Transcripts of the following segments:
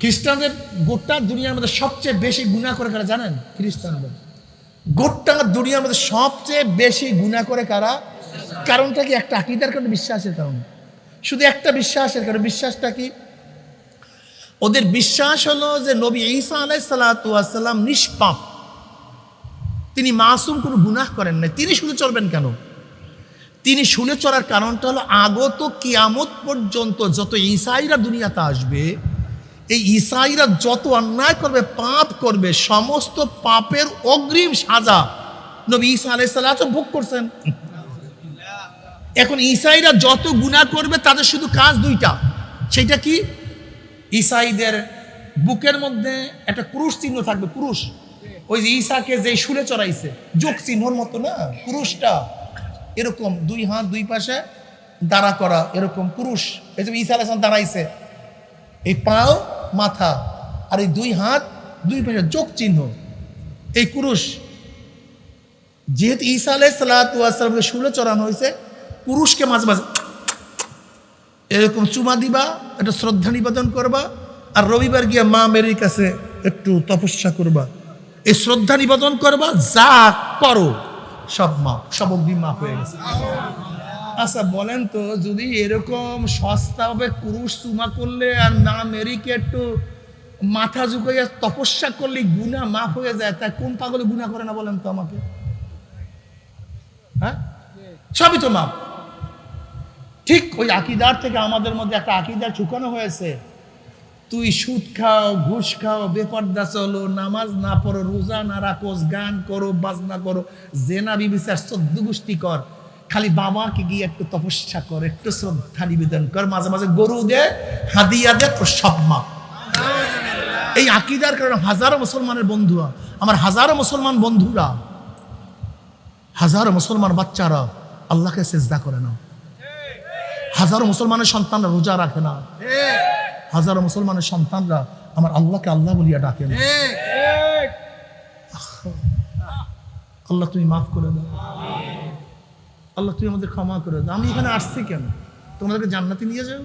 খ্রিস্টানদের গোটা দুনিয়ার মধ্যে সবচেয়ে বেশি গুণা করে কারা জানেন? খ্রিস্টানদের গোটা দুনিয়ার মধ্যে সবচেয়ে বেশি গুণা করে কারা? কারণটা কি? একটা আকিদার কারণে বিশ্বাসের কারণে। শুধু একটা বিশ্বাসের কারণে। বিশ্বাসটা কি? ওদের বিশ্বাস হলো যে নবী ঈসা আলাই সালাতাম নিষ্পাপ। তিনি মাসুম, কোনো গুনাহ করেন নাই। তিনি শুনে চলবেন কেন? তিনি শুনে চলার কারণটা হলো আগত কিয়ামত পর্যন্ত যত ঈসাইরা দুনিয়াতে আসবে এই ঈসাইরা যত অন্যায় করবে, পাপ করবে, সমস্ত পাপের অগ্রিম সাজা নবী ঈসা আলাই সাল্লাহ ভোগ করছেন। এখন ঈসাইরা যত গুনাহ করবে, তাদের শুধু কাজ দুইটা। সেটা কি? ঈসাইদের বুকের মধ্যে একটা পুরুষ চিহ্ন থাকবে, পুরুষ। ওই যে ঈসাকে যে শুলে চড়াইছে, যোগ চিহ্নর মতো না? পুরুষটা। এরকম দুই হাত দুই পাশে দাঁড়া করা, এরকম পুরুষ। এই যে ঈসা আলাইসলাম দাঁড়াইছে। এই পাও মাথা আর এই দুই হাত, দুই পাশে যোগ চিহ্ন। এই পুরুষ, যেহেতু ঈসা আলাই সাল্লাহামকে শুলে চড়ানো হয়েছে, পুরুষকে মাঝে মাঝে এরকম চুমা দিবা, একটা শ্রদ্ধা নিবেদন করবা, আর রবিবার গিয়ে মা মেরির কাছে একটু তপস্যা করবা। এই শ্রদ্ধা নিবেদন করবা, যা করো, সব মাপ সব অগ্নি মাপ হয়ে গেছে। আচ্ছা বলেন তো, যদি এরকম সস্তাভাবে পুরুষ চুমা করলে আর মা মেরিকে একটু মাথা ঝুঁকাইয়া তপস্যা করলে গুণা মাফ হয়ে যায় তাই কোন পাগলে গুণা করে না বলেন তো আমাকে? হ্যাঁ? সবই তো মাপ ঠিক ওই আকিদার থেকে আমাদের মধ্যে একটা আকিদার ঢুকানো হয়েছে। তুই সুদ খাও, ঘুষ খাও, বেপর্দা চলো, নামাজ না পড়ো, রোজা না রাখোস গান করো, বাজনা করো, জেনা বিবিচার চোদ্দ গোষ্ঠী কর। খালি বাবাকে গিয়ে একটু তপস্যা কর, একটু শ্রদ্ধা নিবেদন কর, মাঝে মাঝে গরু দে, হাদিয়া দে, তোর সব মাপ। এই আকিদার কারণে হাজারো মুসলমানের বন্ধুরা, আমার হাজারো মুসলমান বন্ধুরা, হাজারো মুসলমান বাচ্চারা আল্লাহকে সেজদা করে না। হাজারো মুসলমানের সন্তানরা রোজা রাখে না। হাজারো মুসলমানের সন্তানরা আমার আল্লাহকে আল্লাহ বলিয়া ডাকে না। আল্লাহ তুমি মাফ করে দাও। আল্লাহ, তুমি আমাদের ক্ষমা করে দাও। আমি এখানে আসছি কেন? তোমাদেরকে জান্নাতে নিয়ে যাব?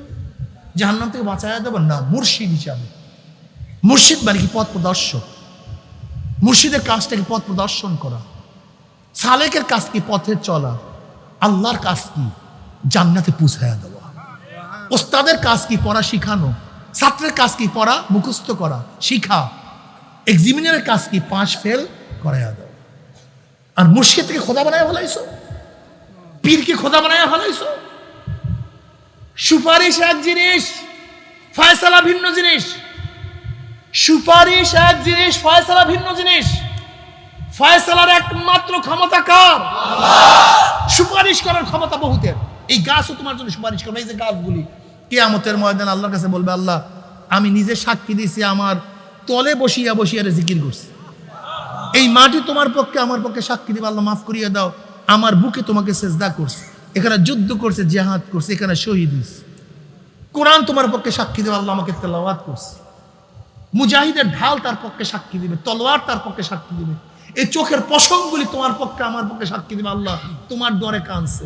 জাহান্নাম থেকে বাঁচায় দেবো? না, মুর্শিদ হিসাবে মুর্শিদ মানে কি? পথ প্রদর্শক। মুর্শিদের কাজটা কি পথ প্রদর্শন করা। সালেকের কাজ কি? পথে চলা। আল্লাহর কাজ কি? জান্নাতে পৌঁছায়া দেওয়া। ওস্তাদের কাজ কি? পড়া শিখানো। ছাত্রের কাজ কি? পড়া মুখস্থ করা, শিখা। এক্সিমিনারের কাজ কি? পাঁচ ফেল করাইয়া দাও আর মুর্শিদ থেকে খোদা বানায় ফেলাইছো? পীরকে খোদা বানায় ফেলাইছো? সুপারিশ এক জিনিস, ফয়সালা ভিন্ন জিনিস। সুপারিশ এক জিনিস, ফয়সালা ভিন্ন জিনিস। ফয়সালার একমাত্র ক্ষমতা কার? সুপারিশ করার ক্ষমতা বহুতের। এই গাছও তোমার জন্য সুপারিশ করবে, এই যে গাছগুলি, কেয়ামতের ময়দান আল্লাহর কাছে বলবে, আল্লাহ, আমি নিজে সাক্ষী দিয়েছি, আমার তলে বসিয়া বসিয়া রে জিকির করছি। এই মাটি তোমার পক্ষে, আমার পক্ষে সাক্ষী দিবে, আল্লাহ, মাফ করিয়ে দাও। আমার বুকে তোমাকে সেজদা করছে এখানে যুদ্ধ করছে জেহাদ করছে এখানে শহীদ হয়েছে। কোরআন তোমার পক্ষে সাক্ষী দেবে আল্লাহ আমাকে তেলাওয়াত করছে। মুজাহিদের ঢাল তার পক্ষে সাক্ষী দিবে তলোয়ার তার পক্ষে সাক্ষী দিবে। এই চোখের পশমগুলি তোমার পক্ষে আমার পক্ষে সাক্ষী দিবে আল্লাহ তোমার দরে কানছে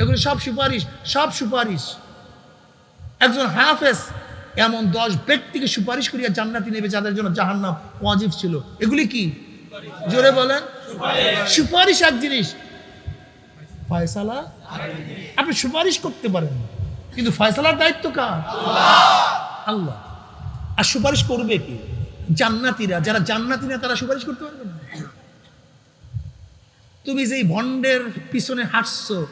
এগুলি সব সুপারিশ সব সুপারিশ। একজন হাফেজ এমন দশ ব্যক্তিকে সুপারিশ করিয়া জান্নাতি নেবে যাদের জন্য জাহান্নাম ওয়াজিব ছিল। এগুলি কি? জোরে বলেন। সুপারিশ এক জিনিস ফয়সালা? আপনি সুপারিশ করতে পারেন। কিন্তু ফয়সালার দায়িত্ব কার? আল্লাহ। আর সুপারিশ করবে কি? জান্নাতিরা। যারা জান্নাতি না, তারা সুপারিশ করতে পারবে না। তুমি যেই ভণ্ডের পিছনে হাঁটছো,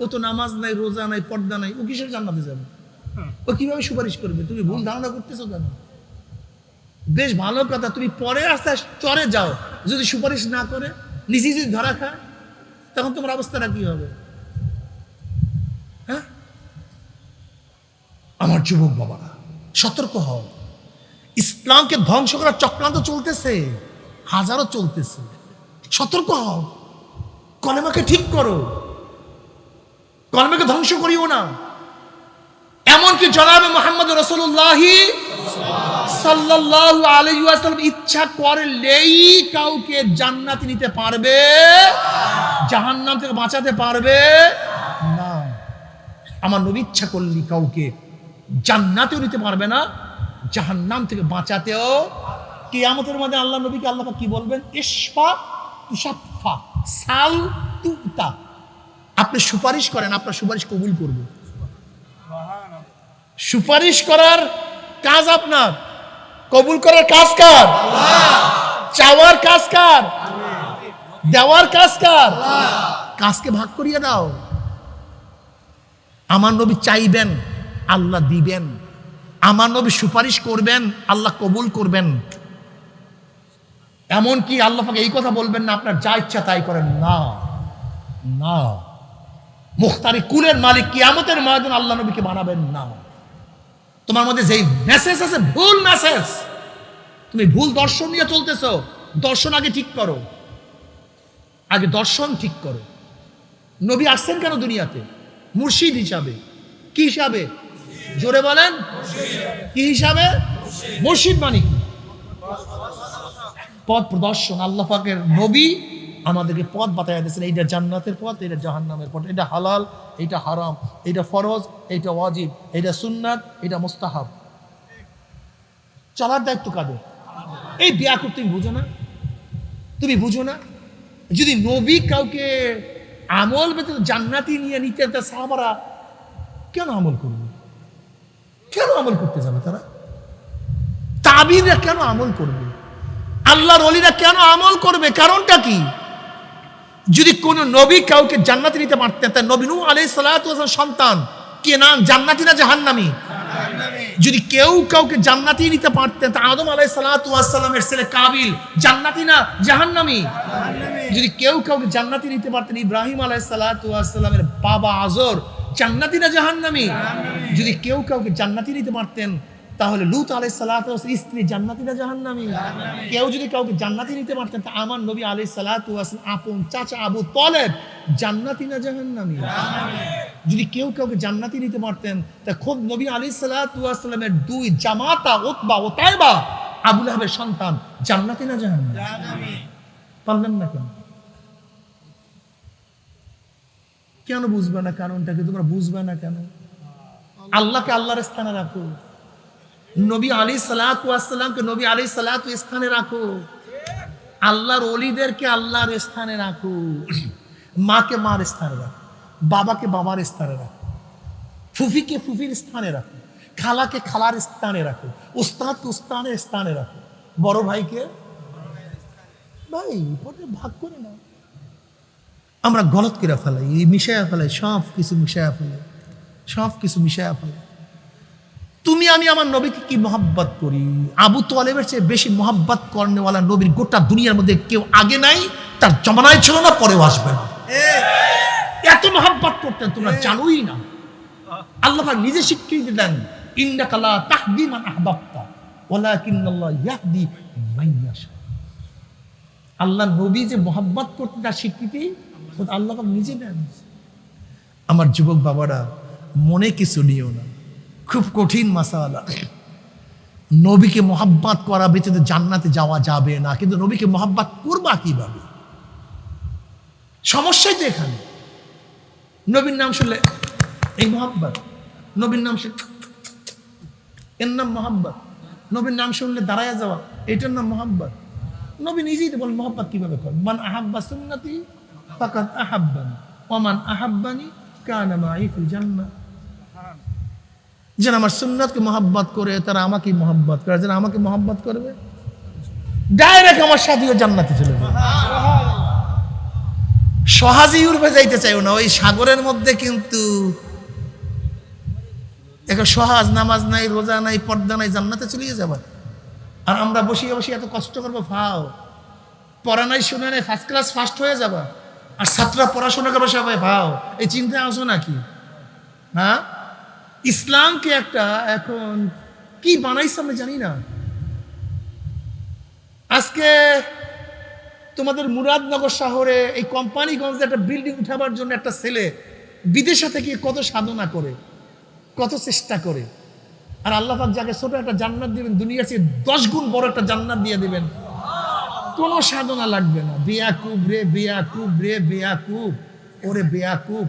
ও তো নামাজ নাই, রোজা নাই, পর্দা নাই, ও কিসের জান্নাতে যাবে? ও কীভাবে সুপারিশ করবে? তুমি ভুল ধারণা করতেছো কেন? বেশ ভালো কথা। তুমি পরে আস্তে চরে যাও। যদি সুপারিশ না করে, নিজে যদি ধরা খায় তখন তোমার অবস্থাটা কি হবে? হ্যাঁ? আমার যুবক বাবারা, সতর্ক হও। ইসলামকে ধ্বংস করার চক্রান্ত চলতেছে, হাজারো চলতেছে। সতর্ক হও। কলেমাকে ঠিক করো। কলেমাকে ধ্বংস করিও না। এমনকি জনাবে মোহাম্মদ রসুল্লাহি সাল্লাল্লাহু আলাইহি ওয়াসাল্লাম ইচ্ছা করলেই কাউকে জান্নাতে নিতে পারবে জাহান্নাম থেকে বাঁচাতে পারবে? না। আমার নবী ইচ্ছা করলি কাউকে জান্নাতেও নিতে পারবে না, জাহান্নাম থেকে বাঁচাতেও কিয়ামতের মধ্যে আল্লাহ নবীকে আল্লাহ কি বলবেন? ইসফা তুষাফা সাল তুতা। আপনি সুপারিশ করেন, আপনার সুপারিশ কবুল করব। সুপারিশ করার কাজ আপনার। কবুল করার কাজ কার? চাওয়ার কাজ কার? দেওয়ার কাজ কার? কাজকে ভাগ করিয়ে দাও। আমার নবী চাইবেন, আল্লাহ দিবেন। আমার নবী সুপারিশ করবেন, আল্লাহ কবুল করবেন। এমন কি আল্লাহ এই কথা বলবেন না, আপনার যা ইচ্ছা তাই করেন। না না। মুখতারি কুলের মালিক কিয়ামতের ময়দান আল্লাহ নবীকে বানাবেন না। তোমার মধ্যে যেই মেসেজ আছে, ভুল মেসেজ তুমি ভুল দর্শন নিয়ে চলতেছ। দর্শন আগে ঠিক করো। আগে দর্শন ঠিক করো। নবী আসছেন কেন দুনিয়াতে? মুর্শিদ হিসাবে। কি হিসাবে? জোরে বলেন। কি হিসাবে? মুর্শিদ মানে কি? পথ প্রদর্শন। আল্লাহ পাকের নবী আমাদেরকে পথ বাতায় দিয়েছেন। এইটা জান্নাতের পথ এটা জাহান্নামের পথ। এটা হালাল এটা হারাম এটা ফরজ এটা ওয়াজিব এটা সুন্নাত এটা মুস্তাহাব। চলার দায়িত্ব কাদের? এই বিয়া তুমি বুঝো না? তুমি বুঝো না? যদি নবী কাউকে আমল বেতন জান্নাতি নিয়ে নিতে তা সাহাবারা কেন আমল করবে? কেন আমল করতে যাবে তারা? তাবিরা কেন আমল করবে? আল্লাহর অলিরা কেন আমল করবে? কারণটা কি? যদি কোন নবী কাউকে জান্নাতি নিতে পারতেন তা নবী নূহ আলাইহিস সালাম সন্তান কে নাম জান্নাতি না জাহান্নামী? যদি কেউ কাউকে জান্নাতি নিতে পারতেন তা আদম আলাইহিস সালাতু ওয়াস সালামের ছেলে কাবিল, জান্নাতি না জাহান্নামী? যদি কেউ কাউকে জান্নাতি নিতে পারতেন ইব্রাহিম আলাইহিস সালাতু ওয়াস সালামের বাবা আজর জান্নাতি না জাহান্নামী? যদি কেউ কাউকে জান্নাতি নিতে পারতেন তাহলে লুত আলাই সালাত স্ত্রী জান্নাতি না জাহান্নামী? কেউ যদি কাউকে জান্নাতি নিতে পারতেন তা আমার নবী আলাই সালাত আপন চাচা আবু তলেব জান্নাতি না জাহান্নামী? যদি কেউ কাউকে জান্নাতি নিতে পারতেন তা খোদ নবী আলী সালাতামের দুই জামাতা ওতবা ও তাইবা আবুল আহাবের সন্তান জান্নাতি না জাহান্নামী। পারলেন না কেন? কেন বুঝবে না কারণটাকে? তোমরা বুঝবে না কেন? আল্লাহকে আল্লাহর স্থানে রাখো। নবী আলী সালাতামকে নবী আলী সালাত স্থানে রাখো। আল্লাহর অলিদেরকে আল্লাহর স্থানে রাখো। মাকে মার স্থানে রাখো। বাবাকে বাবার স্থানে রাখো। ফুফিকে ফুফির স্থানে রাখো। খালাকে খালার স্থানে রাখো। উস্তাদকে উস্তানের স্থানে রাখো। বড় ভাইকে? ভাই ভাগ করে না আমরা গলত করে ফেলাই, এই মিশাইয়া ফেলাই, সব কিছু মিশাইয়া ফেলাই, সব কিছু মিশাইয়া ফেলাই। তুমি, আমি, আমার নবীকে কি মোহাব্বত করি? আবু তোয়ালেবের চেয়ে বেশি মোহাব্বত কর্নেওয়ালা নবীর গোটা দুনিয়ার মধ্যে কেউ আগে নাই, তার জমানায় ছিল না, পরেও আসবে না। এত মোহাব্বত করতেন তোমরা, জানোই না। আল্লাহ নিজে স্বীকৃতি দেন ইন্নাকালা তাহদি মান আহবাবতা, ওয়ালাকিন্নাল্লাহ ইয়াহদি মান ইয়াশা। আল্লাহ নবী যে মোহাব্বত করতে তার স্বীকৃতি আল্লাহ নিজে দেন। আমার যুবক বাবারা, মনে কিছু নিও না। খুব কঠিন মাসালা। নবীকে মোহাব্বত করা ব্যতীত জান্নাতে যাওয়া যাবে না। কিন্তু নবীকে মোহাব্বত করবা কীভাবে? সমস্যাই তো এখানে। নবীর নাম শুনলে, এই মোহাব্বত। নবীর নাম শুনলে, এর নাম মোহাব্বত। নবীর নাম শুনলে দাঁড়ায় যাওয়া, এটার নাম মোহাব্বত। নবী নিজেই তো বলেন কীভাবে করেন? মান আহাব্বা সুন্নতি ফাকাদ আহাব্বানি ওমান আহাব্বানি কানা মাই ফিল জান্নাহ যেন আমার সুন্নাতকে মহাব্বত করে, তারা আমাকে মহাব্বত করে। যেন আমাকে মহাব্বত করবে। ডাইরেক্ট আমার সাথীও জান্নাতে চলে যাবে সহজে ইউরোপে যাইতে চাইও না। ওই সাগরের মধ্যে কিন্তু একটা সহজ নামাজ নাই, রোজা নাই, পর্দা নাই, জান্নাতে চলিয়ে যাবে। আর আমরা বসিয়ে বসিয়ে এত কষ্ট করব, ফাও। পড়া নাই, শুনে নাই ফার্স্ট ক্লাস ফার্স্ট হয়ে যাবা। আর ছাত্ররা পড়াশোনা করবে, সবাই ভাও। এই চিন্তা আসো নাকি? হ্যাঁ? ইসলামকে একটা এখন কি বানাইছে আমরা জানি না। আজকে তোমাদের মুরাদনগর শহরে এই কোম্পানিগঞ্জে একটা বিল্ডিং উঠাবার জন্য একটা ছেলে বিদেশে থেকে কত সাধনা করে, কত চেষ্টা করে। আর আল্লাহ যাকে ছোট একটা জান্নাত দিবেন, দুনিয়ার চেয়ে দশ গুণ বড় একটা জান্নাত দিয়ে দিবেন। কোনো সাধনা লাগবে না। বেয়াকুব রে বেয়াকুব রে বেয়াকুব। ওরে বেয়াকুব।